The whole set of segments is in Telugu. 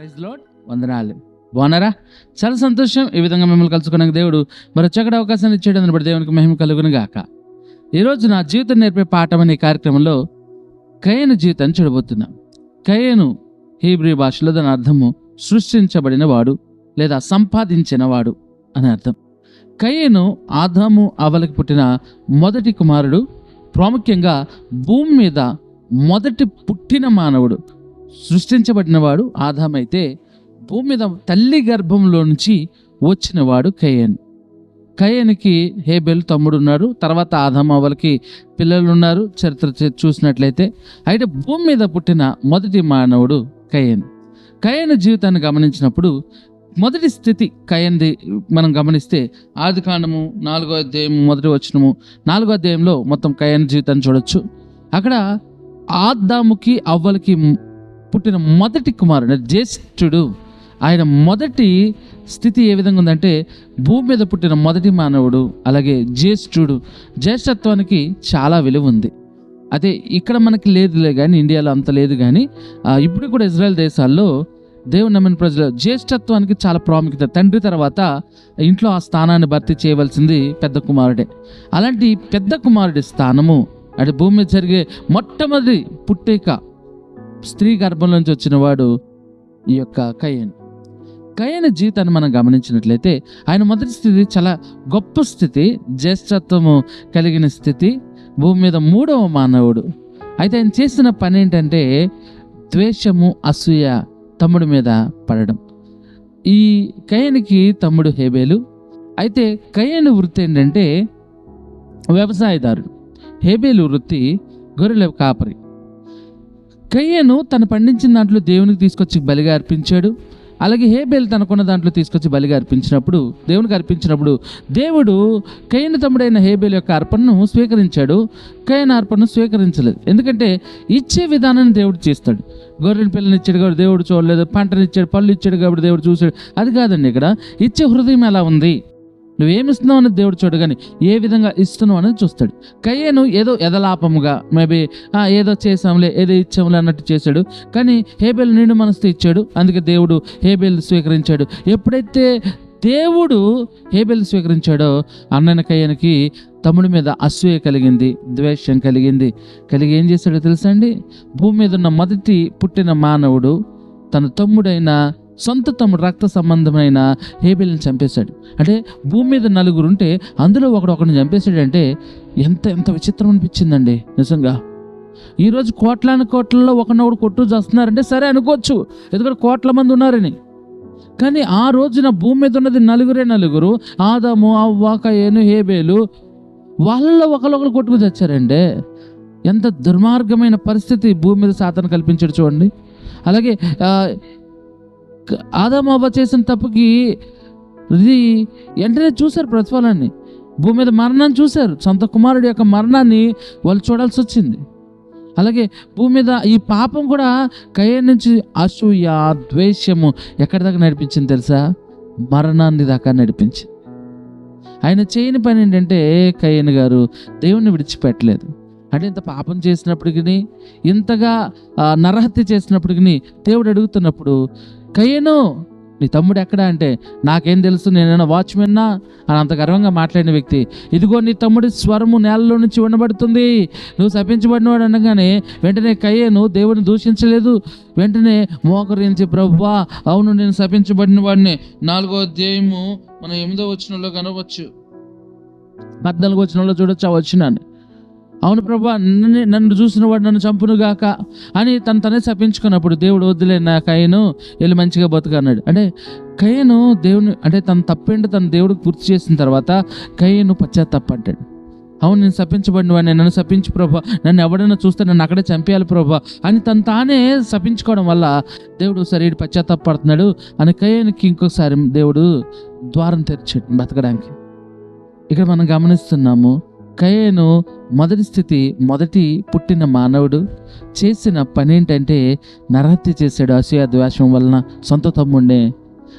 ప్రైజ్ లోడ్ వందనాలు. బాగున్నారా? చాలా సంతోషం ఈ విధంగా మిమ్మల్ని కలుసుకున్నాక దేవుడు మరి చక్కటి అవకాశాన్ని ఇచ్చేయడం బట్టి దేవునికి మహిమ కలుగును గాక ఈరోజు నా జీవితం నేర్పే పాఠం అనే కార్యక్రమంలో కయ్యను జీవితాన్ని చూడబోతున్నాం. కయ్యను హీబ్రీ భాషలో దాని అర్థము సృష్టించబడిన వాడు లేదా సంపాదించిన వాడు అని అర్థం. కయ్యను ఆదాము అవలకి పుట్టిన మొదటి కుమారుడు ప్రాముఖ్యంగా భూమి మీద మొదటి పుట్టిన మానవుడు సృష్టించబడినవాడు ఆదామైతే భూమి మీద తల్లి గర్భంలో నుంచి వచ్చినవాడు కయన్. కయ్యనికి హేబెల్ తమ్ముడు ఉన్నాడు తర్వాత ఆదాం అవ్వలకి పిల్లలు ఉన్నారు చరిత్ర చూసినట్లయితే. అయితే భూమి మీద పుట్టిన మొదటి మానవుడు కయన్. కయన్ జీవితాన్ని గమనించినప్పుడు మొదటి స్థితి కయన్ది మనం గమనిస్తే ఆది కాండము నాలుగో అధ్యాయం మొదటి వచ్చినము నాలుగో అధ్యాయంలో మొత్తం కయన్ జీవితాన్ని చూడొచ్చు. అక్కడ ఆదాముకి అవ్వలకి పుట్టిన మొదటి కుమారుడు జ్యేష్ఠుడు. ఆయన మొదటి స్థితి ఏ విధంగా ఉందంటే భూమి మీద పుట్టిన మొదటి మానవుడు అలాగే జ్యేష్ఠుడు. జ్యేష్ఠత్వానికి చాలా విలువ ఉంది. అదే ఇక్కడ మనకి లేదులే కానీ ఇండియాలో అంత లేదు కానీ ఇప్పుడు కూడా ఇజ్రాయెల్ దేశాల్లో దేవుని నమ్మిన ప్రజలు జ్యేష్ఠత్వానికి చాలా ప్రాముఖ్యత. తండ్రి తర్వాత ఇంట్లో ఆ స్థానాన్ని భర్తీ చేయవలసింది పెద్ద కుమారుడే. అలాంటి పెద్ద కుమారుడి స్థానము అంటే భూమి మీద జరిగే మొట్టమొదటి పుట్టేక స్త్రీ గర్భం నుంచి వచ్చిన వాడు ఈ యొక్క కయన్. కయ్యన జీవితాన్ని మనం గమనించినట్లయితే ఆయన మొదటి స్థితి చాలా గొప్ప స్థితి జ్యేష్ఠత్వము కలిగిన స్థితి భూమి మీద మూడవ మానవుడు. అయితే ఆయన చేసిన పని ఏంటంటే ద్వేషము అసూయ తమ్ముడి మీద పడడం. ఈ కయ్యనికి తమ్ముడు హేబేలు. అయితే కయ్యను వృత్తి ఏంటంటే వ్యవసాయదారుడు. హేబేలు వృత్తి గొర్రెల కాపరి. కయ్యను తను పండించిన దాంట్లో దేవునికి తీసుకొచ్చి బలిగా అర్పించాడు. అలాగే హేబేల్ తనకున్న దాంట్లో తీసుకొచ్చి బలిగా అర్పించినప్పుడు దేవునికి అర్పించినప్పుడు దేవుడు కయ్యను తమ్ముడైన హేబేల్ యొక్క అర్పణను స్వీకరించాడు. కయ్యన అర్పణను స్వీకరించలేదు. ఎందుకంటే ఇచ్చే విధానాన్ని దేవుడు చేస్తాడు. గొర్రెల పిల్లని ఇచ్చాడు కాబట్టి దేవుడు చూడలేదు పంటని ఇచ్చాడు పళ్ళు ఇచ్చాడు కాబట్టి దేవుడు చూశాడు. అది కాదండి ఇక్కడ. ఇచ్చే హృదయం ఎలా ఉంది? నువ్వేమిస్తున్నావు అనేది దేవుడు చూడు కానీ ఏ విధంగా ఇస్తున్నావు అనేది చూస్తాడు. కయ్యను ఏదో ఎదలాపముగా మేబీ ఏదో చేసాంలే ఏదో ఇచ్చాంలే అన్నట్టు చేశాడు. కానీ హేబేల్ నిండు మనసుతో ఇచ్చాడు. అందుకే దేవుడు హేబేల్ స్వీకరించాడు. ఎప్పుడైతే దేవుడు హేబెల్ స్వీకరించాడో అన్నయ్య కయ్యనికి తమ్ముడి మీద అసూయ కలిగింది ద్వేషం కలిగింది. కలిగి ఏం చేశాడో తెలుసా అండి? భూమి మీద ఉన్న మొదటి పుట్టిన మానవుడు తన తమ్ముడైన సొంత తమ్ముడు రక్త సంబంధమైన హేబేల్ని చంపేశాడు. అంటే భూమి మీద నలుగురు ఉంటే అందులో ఒకడు ఒకరిని చంపేశాడంటే ఎంత ఎంత విచిత్రం అనిపించిందండి. నిజంగా. ఈరోజు కోట్లాను కోట్లలో ఒకనొకడు కొట్టు చేస్తున్నారంటే సరే అనుకోవచ్చు. ఎందుకంటే కోట్ల మంది ఉన్నారని. కానీ ఆ రోజున భూమి మీద ఉన్నది నలుగురే నలుగురు ఆదాము అవ్వ ఏను హేబేలు వాళ్ళలో ఒకరొకరు కొట్టుకు చచ్చారంటే ఎంత దుర్మార్గమైన పరిస్థితి భూమి మీద సాధన కల్పించాడు చూడండి. అలాగే ఆ, చేసిన తప్పుకి ఇది వెంటనే చూశారు ప్రతిఫలాన్ని. భూమి మీద మరణాన్ని చూశారు. సొంత కుమారుడి యొక్క మరణాన్ని వాళ్ళు చూడాల్సి వచ్చింది. అలాగే భూమి మీద ఈ పాపం కూడా కయ్య నుంచి అసూయ ద్వేషము ఎక్కడి దాకా నడిపించింది తెలుసా? మరణాన్ని దాకా నడిపించింది. ఆయన చేయని పని ఏంటంటే కయ్యన్ గారు దేవుణ్ణి విడిచిపెట్టలేదు. అంటే ఇంత పాపం చేసినప్పటికీ ఇంతగా నరహత్య చేసినప్పటికీ దేవుడు అడుగుతున్నప్పుడు కయ్యను నీ తమ్ముడు ఎక్కడ? అంటే నాకేం తెలుసు నేనైనా వాచ్మెన్నా? అని అంత గర్వంగా మాట్లాడిన వ్యక్తి ఇదిగో నీ తమ్ముడి స్వరము నేలలో నుంచి వినబడుతుంది. నువ్వు శపించబడినవాడు అనగానే వెంటనే కయ్యను దేవుని దూషించలేదు. వెంటనే మోకరించి ప్రభువా అవును నేను శపించబడిన వాడిని. నాలుగో అధ్యాయము మనం ఎనిమిదో వచ్చినలో కనవచ్చు పద్నాలుగు వచ్చినలో చూడొచ్చు ఆ వచ్చినాన్ని అవును ప్రభా నన్ను నన్ను చూసిన వాడు నన్ను చంపునుగాక అని తను తనే శపించుకున్నప్పుడు దేవుడు వద్దులే నా కయ్యను వెళ్ళి మంచిగా బతుకన్నాడు అంటే కయ్యను దేవుని అంటే తను తప్పేంటి తన దేవుడికి పూర్తి చేసిన తర్వాత కయ్యను పశ్చాత్తాపడ్డాడు అవును నేను శపించబడిన వాడిని నన్ను శపించు ప్రభా నన్ను ఎవడైనా చూస్తే నన్ను అక్కడే చంపేయాలి ప్రభా అని తను తానే శపించుకోవడం వల్ల దేవుడు సరే ఈడు పశ్చాత్తాపడుతున్నాడు అని కయ్యనికి ఇంకొకసారి దేవుడు ద్వారం తెరిచాడు బతకడానికి. ఇక్కడ మనం గమనిస్తున్నాము కయేను మొదటి స్థితి మొదటి పుట్టిన మానవుడు చేసిన పని ఏంటంటే నరహత్య చేశాడు అసూయ ద్వేషం వలన సొంత తమ్ముడే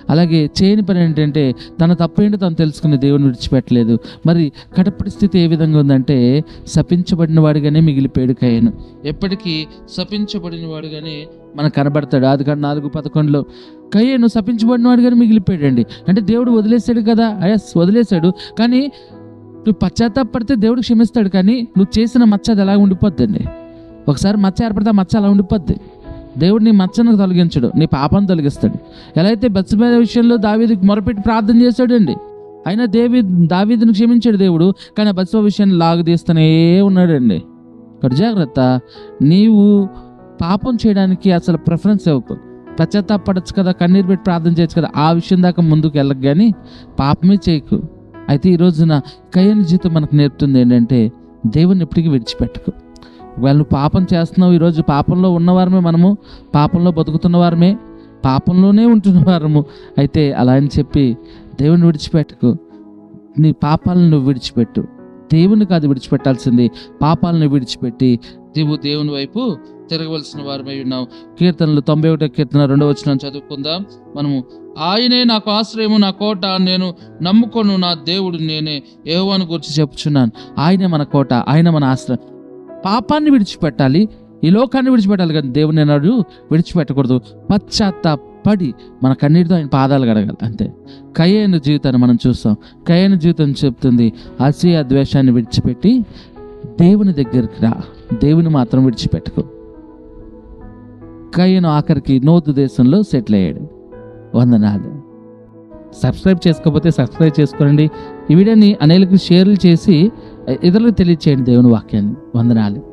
అలాగే చేయని పని ఏంటంటే తన తప్పేంటో తను తెలుసుకుని దేవుని విడిచిపెట్టలేదు. మరి కడపటి స్థితి ఏ విధంగా ఉందంటే శపించబడిన వాడిగానే మిగిలిపోయాడు కయ్యను ఎప్పటికీ శపించబడిన వాడుగానే మనకు కనబడతాడు. అది కానీ నాలుగు పదకొండులో కయ్యను శపించబడిన వాడుగానే మిగిలిపోయాడండి. అంటే దేవుడు వదిలేశాడు కదా? అయస్ వదిలేశాడు. కానీ నువ్వు పశ్చాత్తాపడితే దేవుడు క్షమిస్తాడు కానీ నువ్వు చేసిన మచ్చ అది ఎలా ఉండిపోద్దండి? ఒకసారి మచ్చ ఏర్పడితే మచ్చ అలా ఉండిపోద్ది. దేవుడు నీ మచ్చను తొలగించడు నీ పాపను తొలగిస్తాడు. ఎలా అయితే బత్సమైన విషయంలో దావీదికి మొరపెట్టి ప్రార్థన చేశాడండి. అయినా దేవి దావీదిని క్షమించాడు దేవుడు కానీ బత్సవ విషయాన్ని లాగు తీస్తూనే ఉన్నాడండి. ఇక్కడ జాగ్రత్త నీవు పాపం చేయడానికి అసలు ప్రిఫరెన్స్ ఇవ్వకు. పశ్చాత్తాపడచ్చు కదా కన్నీరు పెట్టి ప్రార్థన చేయొచ్చు కదా ఆ విషయం దాకా ముందుకు వెళ్ళకు కానీ పాపమే చేయకు. అయితే ఈ రోజున కయ్యని జీవితం మనకు నేర్పుతుంది ఏంటంటే దేవుని ఎప్పటికీ విడిచిపెట్టకు. ఒకవేళ నువ్వు పాపం చేస్తున్నావు ఈరోజు పాపంలో ఉన్నవారమే మనము పాపంలో బతుకుతున్న వారమే పాపంలోనే ఉంటున్న వారము అయితే అలా అని చెప్పి దేవుని విడిచిపెట్టకు. నీ పాపాలను నువ్వు విడిచిపెట్టు. దేవుని కాదు విడిచిపెట్టాల్సింది. పాపాలను విడిచిపెట్టి దేవు దేవుని వైపు తిరగవలసిన వారమై ఉన్నాం కీర్తనలు తొంభై ఒకటో కీర్తన రెండవ వచ్చిన చదువుకుందాం. మనము ఆయనే నాకు ఆశ్రయము నా కోట నేను నమ్ముకొను నా దేవుడు నేనే ఏవోని గురించి చెప్పుచున్నాను. ఆయనే మన కోట ఆయన మన ఆశ్రయం. పాపాన్ని విడిచిపెట్టాలి. ఈ లోకాన్ని విడిచిపెట్టాలి కానీ దేవుని నాడు విడిచిపెట్టకూడదు. పడి మన కన్నీటితో ఆయన పాదాలు కడగాలి అంతే. కయ్యైన జీవితాన్ని మనం చూస్తాం. కయ్యైన జీవితం చెప్తుంది అసూయ ద్వేషాన్ని విడిచిపెట్టి దేవుని దగ్గరికి రా. దేవుని మాత్రం విడిచిపెట్టుకో. కయ్యను ఆఖరికి నోతు దేశంలో సెటిల్ అయ్యాడు. వందనాలు. సబ్స్క్రైబ్ చేసుకోకపోతే సబ్స్క్రైబ్ చేసుకోండి. ఈ వీడియోని అనేకలకు షేర్లు చేసి ఇతరులకు తెలియచేయండి దేవుని వాక్యాన్ని. వందనాలు.